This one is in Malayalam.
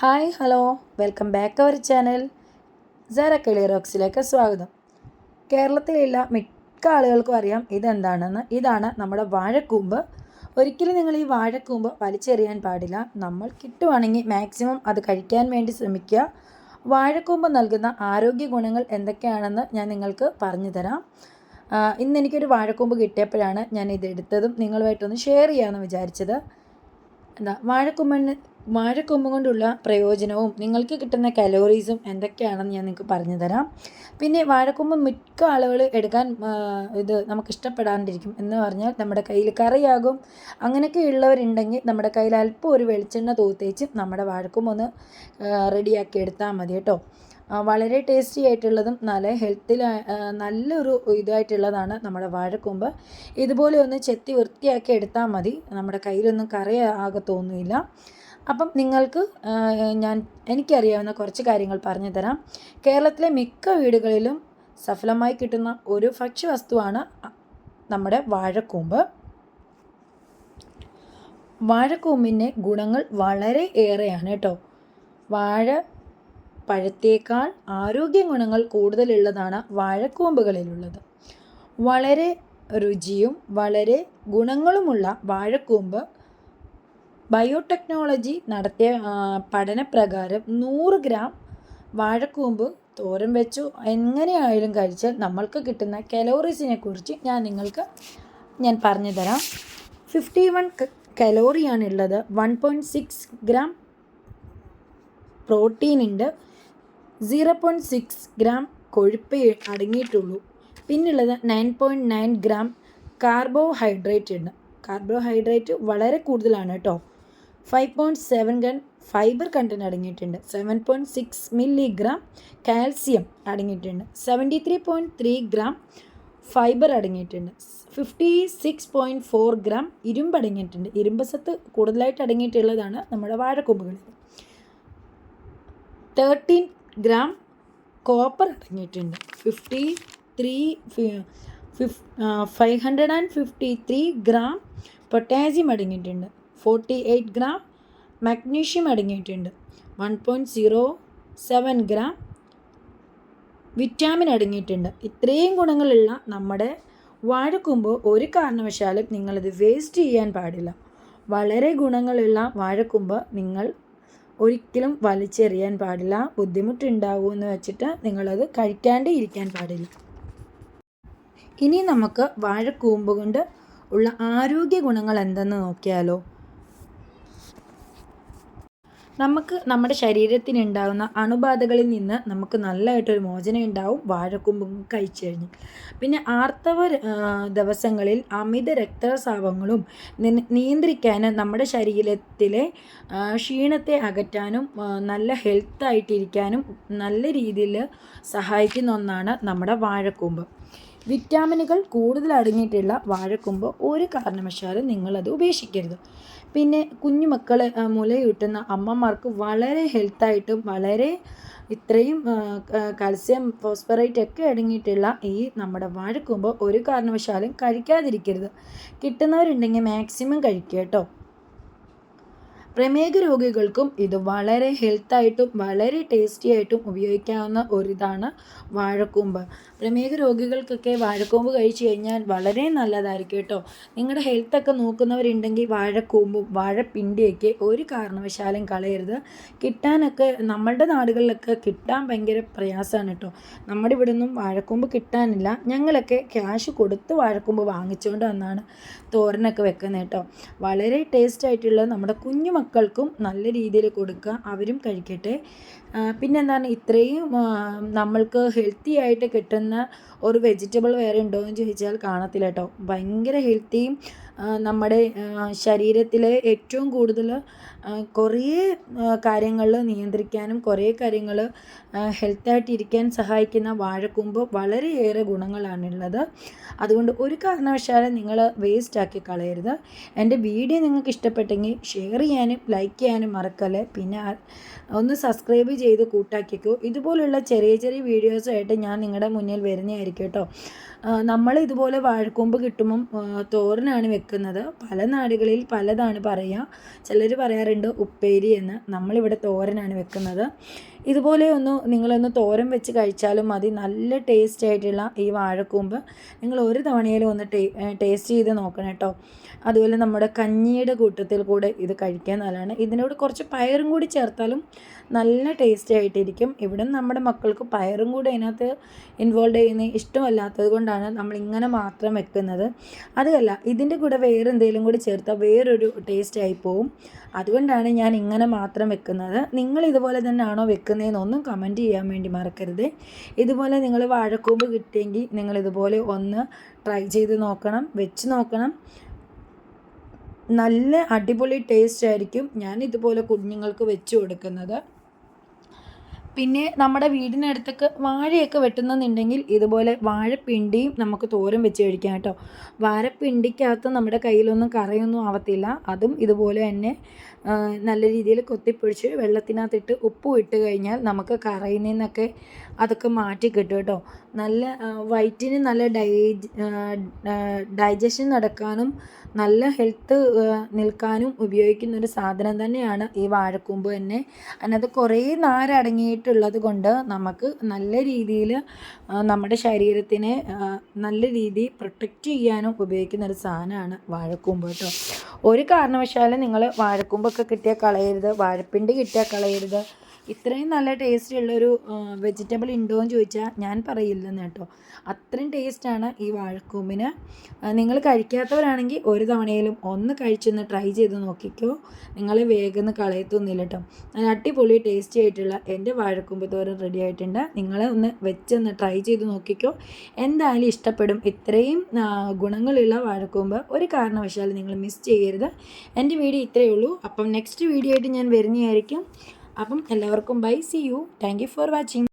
Hi hello. Welcome back our channel. സാര റോക്സിലേക്ക് സ്വാഗതം. കേരളത്തിലുള്ള മിക്ക ആളുകൾക്കും അറിയാം ഇതെന്താണെന്ന്. ഇതാണ് നമ്മുടെ വാഴക്കൂമ്പ്. ഒരിക്കലും നിങ്ങൾ ഈ വാഴക്കൂമ്പ് വലിച്ചെറിയാൻ പാടില്ല. നമ്മൾ കിട്ടുവാണെങ്കിൽ മാക്സിമം അത് കഴിക്കാൻ വേണ്ടി ശ്രമിക്കുക. വാഴക്കൂമ്പ് നൽകുന്ന ആരോഗ്യ ഗുണങ്ങൾ എന്തൊക്കെയാണെന്ന് ഞാൻ നിങ്ങൾക്ക് പറഞ്ഞു തരാം. ഇന്ന് എനിക്കൊരു വാഴക്കൂമ്പ് കിട്ടിയപ്പോഴാണ് ഞാൻ ഇതെടുത്തതും നിങ്ങളുമായിട്ടൊന്ന് ഷെയർ ചെയ്യാമെന്ന് വിചാരിച്ചത്. എന്താ വാഴക്കൊമ്പന് വാഴക്കൊമ്പ് കൊണ്ടുള്ള പ്രയോജനവും നിങ്ങൾക്ക് കിട്ടുന്ന കലോറീസും എന്തൊക്കെയാണെന്ന് ഞാൻ നിങ്ങൾക്ക് പറഞ്ഞു തരാം. പിന്നെ വാഴക്കൊമ്പ് മിക്ക ആളുകൾ എടുക്കാൻ ഇത് നമുക്ക് ഇഷ്ടപ്പെടാണ്ടിരിക്കും എന്ന് പറഞ്ഞാൽ നമ്മുടെ കയ്യിൽ കറിയാകും. അങ്ങനെയൊക്കെ ഉള്ളവരുണ്ടെങ്കിൽ നമ്മുടെ കയ്യിൽ അല്പം ഒരു വെളിച്ചെണ്ണ തൂത്തേച്ച് നമ്മുടെ വാഴക്കൊമ്പ് ഒന്ന് റെഡിയാക്കി എടുത്താൽ മതി കേട്ടോ. വളരെ ടേസ്റ്റി ആയിട്ടുള്ളതും നല്ല ഹെൽത്തിൽ നല്ലൊരു ഇതായിട്ടുള്ളതാണ് നമ്മുടെ വാഴക്കൊമ്പ്. ഇതുപോലെ ഒന്ന് ചെത്തി വൃത്തിയാക്കി എടുത്താൽ മതി. നമ്മുടെ കയ്യിലൊന്നും കറി ആകെ തോന്നില്ല അപ്പം നിങ്ങൾക്ക് ഞാൻ എനിക്കറിയാവുന്ന കുറച്ച് കാര്യങ്ങൾ പറഞ്ഞു തരാം കേരളത്തിലെ മിക്ക വീടുകളിലും സഫലമായി കിട്ടുന്ന ഒരു ഭക്ഷ്യവസ്തുവാണ് നമ്മുടെ വാഴക്കൂമ്പ്. വാഴക്കൂമ്പിന്റെ ഗുണങ്ങൾ വളരെ ഏറെയാണ് കേട്ടോ. വാഴ പഴത്തേക്കാൾ ആരോഗ്യ ഗുണങ്ങൾ കൂടുതലുള്ളതാണ് വാഴക്കൂമ്പുകളിലുള്ളത്. വളരെ രുചിയും വളരെ ഗുണങ്ങളുമുള്ള വാഴക്കൂമ്പ് ബയോടെക്നോളജി നടത്തിയ പഠന പഠനപ്രകാരം നൂറ് ഗ്രാം വാഴക്കൂമ്പ് തോരൻ വെച്ചു. എങ്ങനെയായാലും കഴിച്ചാൽ നമ്മൾക്ക് കിട്ടുന്ന കലോറീസിനെ കുറിച്ച് ഞാൻ നിങ്ങൾക്ക് ഞാൻ പറഞ്ഞു തരാം fifty one കലോറിയാണുള്ളത്. One point six gram protein ഉണ്ട് സീറോ പോയിന്റ് സിക്സ് ഗ്രാം കൊഴുപ്പ് അടങ്ങിയിട്ടുള്ളൂ. പിന്നുള്ളത് nine point nine gram carbohydrate ഉണ്ട്. കാർബോഹൈഡ്രേറ്റ് വളരെ കൂടുതലാണ് കേട്ടോ. Five point seven gun fibre content അടങ്ങിയിട്ടുണ്ട്. Seven point six milligram calcium അടങ്ങിയിട്ടുണ്ട്. Seventy three point three gram fibre അടങ്ങിയിട്ടുണ്ട്. Fifty six point four gram ഇരുമ്പ് അടങ്ങിയിട്ടുണ്ട്. ഇരുമ്പ് സത്ത് കൂടുതലായിട്ട് അടങ്ങിയിട്ടുള്ളതാണ് നമ്മുടെ വാഴക്കൊമ്പുകളിൽ. തേർട്ടീൻ ഗ്രാം കോപ്പർ അടങ്ങിയിട്ടുണ്ട്. Fifty three five hundred and fifty three gram potassium അടങ്ങിയിട്ടുണ്ട്. ഫോർട്ടി എയ്റ്റ് ഗ്രാം മഗ്നീഷ്യം അടങ്ങിയിട്ടുണ്ട്. One point zero seven gram vitamin അടങ്ങിയിട്ടുണ്ട്. ഇത്രയും ഗുണങ്ങളുള്ള നമ്മുടെ വാഴക്കുമ്പ് ഒരു കാരണവശാലും നിങ്ങളിത് വേസ്റ്റ് ചെയ്യാൻ പാടില്ല. വളരെ ഗുണങ്ങളുള്ള വാഴക്കുമ്പ് നിങ്ങൾ ഒരിക്കലും വലിച്ചെറിയാൻ പാടില്ല. ബുദ്ധിമുട്ടുണ്ടാകുമെന്ന് വെച്ചിട്ട് നിങ്ങളത് കഴിക്കാണ്ട് ഇരിക്കാൻ പാടില്ല. ഇനി നമുക്ക് വാഴക്കൂമ്പ് കൊണ്ട് ഉള്ള ആരോഗ്യ ഗുണങ്ങൾ എന്തെന്ന് നോക്കിയാലോ? നമുക്ക് നമ്മുടെ ശരീരത്തിനുണ്ടാകുന്ന അണുബാധകളിൽ നിന്ന് നമുക്ക് നല്ലതായിട്ടൊരു മോചനം ഉണ്ടാവും വാഴക്കൂമ്പ് കഴിച്ചു കഴിഞ്ഞ്. പിന്നെ ആർത്തവ ദിവസങ്ങളിൽ അമിത രക്തസ്രാവങ്ങളും നിയന്ത്രിക്കാനും നമ്മുടെ ശരീരത്തിലെ ക്ഷീണത്തെ അകറ്റാനും നല്ല ഹെൽത്തായിട്ടിരിക്കാനും നല്ല രീതിയിൽ സഹായിക്കുന്ന ഒന്നാണ് നമ്മുടെ വാഴക്കൂമ്പ്. വിറ്റാമിനുകൾ കൂടുതൽ അടങ്ങിയിട്ടുള്ള വാഴക്കുമ്പ് ഒരു കാരണവശാലും നിങ്ങളത് ഉപേക്ഷിക്കരുത്. പിന്നെ കുഞ്ഞുമക്കൾ മുലയൂട്ടുന്ന അമ്മമാർക്ക് വളരെ ഹെൽത്തായിട്ടും വളരെ ഇത്രയും കാൽസ്യം ഫോസ്ഫറേറ്റ് ഒക്കെ അടങ്ങിയിട്ടുള്ള ഈ നമ്മുടെ വാഴക്കുമ്പ് ഒരു കാരണവശാലും കഴിക്കാതിരിക്കരുത്. കിട്ടുന്നവരുണ്ടെങ്കിൽ മാക്സിമം കഴിക്കുക കേട്ടോ. പ്രമേഹ രോഗികൾക്കും ഇത് വളരെ ഹെൽത്തായിട്ടും വളരെ ടേസ്റ്റി ആയിട്ടും ഉപയോഗിക്കാവുന്ന ഒരിതാണ് വാഴക്കൂമ്പ്. പ്രമേഹ രോഗികൾക്കൊക്കെ വാഴക്കൂമ്പ് കഴിച്ചു കഴിഞ്ഞാൽ വളരെ നല്ലതായിരിക്കും കേട്ടോ. നിങ്ങളുടെ ഹെൽത്തൊക്കെ നോക്കുന്നവരുണ്ടെങ്കിൽ വാഴക്കൂമ്പും വാഴപ്പിണ്ടിയൊക്കെ ഒരു കാരണവശാലും കളയരുത്. കിട്ടാനൊക്കെ നമ്മളുടെ നാടുകളിലൊക്കെ കിട്ടാൻ ഭയങ്കര പ്രയാസമാണ് കേട്ടോ. നമ്മുടെ ഇവിടെ നിന്നും വാഴക്കൂമ്പ് കിട്ടാനില്ല. ഞങ്ങളൊക്കെ ക്യാഷ് കൊടുത്ത് വാഴക്കൂമ്പ് വാങ്ങിച്ചുകൊണ്ട് വന്നാണ് തോരനൊക്കെ വെക്കുന്നത് കേട്ടോ. വളരെ ടേസ്റ്റ് ആയിട്ടുള്ള നമ്മുടെ കുഞ്ഞു മക്കൾക്കും നല്ല രീതിയിൽ കൊടുക്കുക അവരും കഴിക്കട്ടെ. പിന്നെന്താണ്? ഇത്രയും നമ്മൾക്ക് ഹെൽത്തി ആയിട്ട് കിട്ടുന്ന ഒരു വെജിറ്റബിൾ വേറെ ഉണ്ടോ എന്ന് ചോദിച്ചാൽ കാണത്തില്ല കേട്ടോ. ഭയങ്കര ഹെൽത്തിയും നമ്മുടെ ശരീരത്തിലെ ഏറ്റവും കൂടുതൽ കുറേ കാര്യങ്ങൾ നിയന്ത്രിക്കാനും കുറേ കാര്യങ്ങൾ ഹെൽത്തായിട്ട് ഇരിക്കാൻ സഹായിക്കുന്ന വാഴക്കൂമ്പ് വളരെയേറെ ഗുണങ്ങളാണുള്ളത്. അതുകൊണ്ട് ഒരു കാരണവശാലും നിങ്ങൾ വേസ്റ്റ് ആക്കി കളയരുത്. എന്റെ വീഡിയോ നിങ്ങൾക്ക് ഇഷ്ടപ്പെട്ടെങ്കിൽ ഷെയർ ചെയ്യാനും ലൈക്ക് ചെയ്യാനും മറക്കല്ലേ? പിന്നെ ഒന്ന് സബ്സ്ക്രൈബ് ചെയ്ത് കൂട്ടാക്കിക്കോ. ഇതുപോലുള്ള ചെറിയ ചെറിയ വീഡിയോസായിട്ട് ഞാൻ നിങ്ങളുടെ മുന്നിൽ വരുന്നതായിരിക്കും കേട്ടോ. നമ്മൾ ഇതുപോലെ വാഴക്കൂമ്പ് കിട്ടുമ്പം തോരനാണ് വെക്കുന്നത് വെക്കുന്നത് പല നാടുകളിൽ പലതാണ് പറയുക. ചിലർ പറയാറുണ്ട് ഉപ്പേരി എന്ന്. നമ്മളിവിടെ തോരനാണ് വെക്കുന്നത്. ഇതുപോലെ ഒന്ന് നിങ്ങളൊന്ന് തോരൻ വെച്ച് കഴിച്ചാലും മതി. നല്ല ടേസ്റ്റ് ആയിട്ടുള്ള ഈ വാഴക്കൂമ്പ് നിങ്ങൾ ഒരു തവണയിലും ഒന്ന് ടേസ്റ്റ് ചെയ്ത് നോക്കണം കേട്ടോ. അതുപോലെ നമ്മുടെ കഞ്ഞിയുടെ കൂട്ടത്തിൽ കൂടെ ഇത് കഴിക്കാൻ നല്ലതാണ്. ഇതിനോട് കുറച്ച് പയറും കൂടി ചേർത്താലും നല്ല ടേസ്റ്റി ആയിട്ടിരിക്കും. ഇവിടെ നമ്മുടെ മക്കൾക്ക് പയറും കൂടി അതിനകത്ത് ഇൻവോൾവ് ചെയ്യുന്ന ഇഷ്ടമല്ലാത്തത് കൊണ്ടാണ് നമ്മൾ ഇങ്ങനെ മാത്രം വെക്കുന്നത്. അതല്ല ഇതിന്റെ കൂടെ വേറെ എന്തെങ്കിലും കൂടി ചേർത്താൽ വേറൊരു ടേസ്റ്റ് ആയി പോവും. അതുകൊണ്ടാണ് ഞാൻ ഇങ്ങനെ മാത്രം വെക്കുന്നത്. നിങ്ങൾ ഇതുപോലെ തന്നെയാണോ വെക്കുന്നതെന്നൊന്നും കമന്റ് ചെയ്യാൻ വേണ്ടി മറക്കരുത്. ഇതുപോലെ നിങ്ങൾ വാഴക്കൂമ്പ് കിട്ടിയെങ്കിൽ നിങ്ങൾ ഇതുപോലെ ഒന്ന് ട്രൈ ചെയ്ത് നോക്കണം വെച്ച് നോക്കണം. നല്ല അടിപൊളി ടേസ്റ്റ് ആയിരിക്കും ഞാൻ ഇതുപോലെ കുഞ്ഞുങ്ങൾക്ക് വെച്ച് കൊടുക്കുന്നത്. പിന്നെ നമ്മുടെ വീടിനടുത്തൊക്കെ വാഴയൊക്കെ വെട്ടുന്നുണ്ടെങ്കിൽ ഇതുപോലെ വാഴപ്പിണ്ടിയും നമുക്ക് തോരൻ വെച്ച് കഴിക്കാം കേട്ടോ. വാഴപ്പിണ്ടിക്കകത്ത് നമ്മുടെ കയ്യിലൊന്നും കറയൊന്നും ആവത്തില്ല. അതും ഇതുപോലെ തന്നെ നല്ല രീതിയിൽ കൊത്തിപ്പൊഴിച്ച് വെള്ളത്തിനകത്തിട്ട് ഉപ്പും ഇട്ട് കഴിഞ്ഞാൽ നമുക്ക് കറയിൽ നിന്നൊക്കെ അതൊക്കെ മാറ്റി കിട്ടും കേട്ടോ. നല്ല വയറ്റിന് നല്ല ഡൈ ഡൈജഷൻ നടക്കാനും നല്ല ഹെൽത്ത് നിൽക്കാനും ഉപയോഗിക്കുന്ന ഒരു സാധനം തന്നെയാണ് ഈ വാഴക്കൂമ്പ് തന്നെ. അതിനകത്ത് കുറേ നാരടങ്ങിയിട്ടുള്ളത് കൊണ്ട് നമുക്ക് നല്ല രീതിയിൽ നമ്മുടെ ശരീരത്തിനെ നല്ല രീതിയിൽ പ്രൊട്ടക്റ്റ് ചെയ്യാനും ഉപയോഗിക്കുന്ന ഒരു സാധനമാണ് വാഴക്കൂമ്പ് കേട്ടോ. ഒരു കാരണവശാലും നിങ്ങൾ വാഴക്കൂമ്പൊക്കെ കിട്ടിയാൽ കളയരുത് വാഴപ്പിണ്ടി കിട്ടിയാൽ കളയരുത്. ഇത്രയും നല്ല ടേസ്റ്റ് ഉള്ളൊരു വെജിറ്റബിൾ ഉണ്ടോ എന്ന് ചോദിച്ചാൽ ഞാൻ പറയില്ലെന്ന് കേട്ടോ. അത്രയും ടേസ്റ്റാണ് ഈ വാഴക്കൂമ്പിന്. നിങ്ങൾ കഴിക്കാത്തവരാണെങ്കിൽ ഒരു തവണയിലും ഒന്ന് കഴിച്ചൊന്ന് ട്രൈ ചെയ്ത് നോക്കിക്കോ. നിങ്ങൾ വേഗം കളയത്തൊന്നുമില്ല കേട്ടോ. നല്ല അടിപൊളി ടേസ്റ്റി ആയിട്ടുള്ള എന്റെ വാഴക്കൂമ്പ് തോരൻ റെഡി ആയിട്ടുണ്ട്. നിങ്ങൾ ഒന്ന് വെച്ചൊന്ന് ട്രൈ ചെയ്ത് നോക്കിക്കോ. എന്തായാലും ഇഷ്ടപ്പെടും. ഇത്രയും ഗുണങ്ങളുള്ള വാഴക്കൂമ്പ് ഒരു കാരണവശാലും നിങ്ങൾ മിസ് ചെയ്യരുത്. എന്റെ വീഡിയോ ഇത്രയേ ഉള്ളൂ. അപ്പം നെക്സ്റ്റ് വീഡിയോ ആയിട്ട് ഞാൻ വരുന്നതായിരിക്കും. അപ്പം എല്ലാവർക്കും bye see you. Thank you for watching.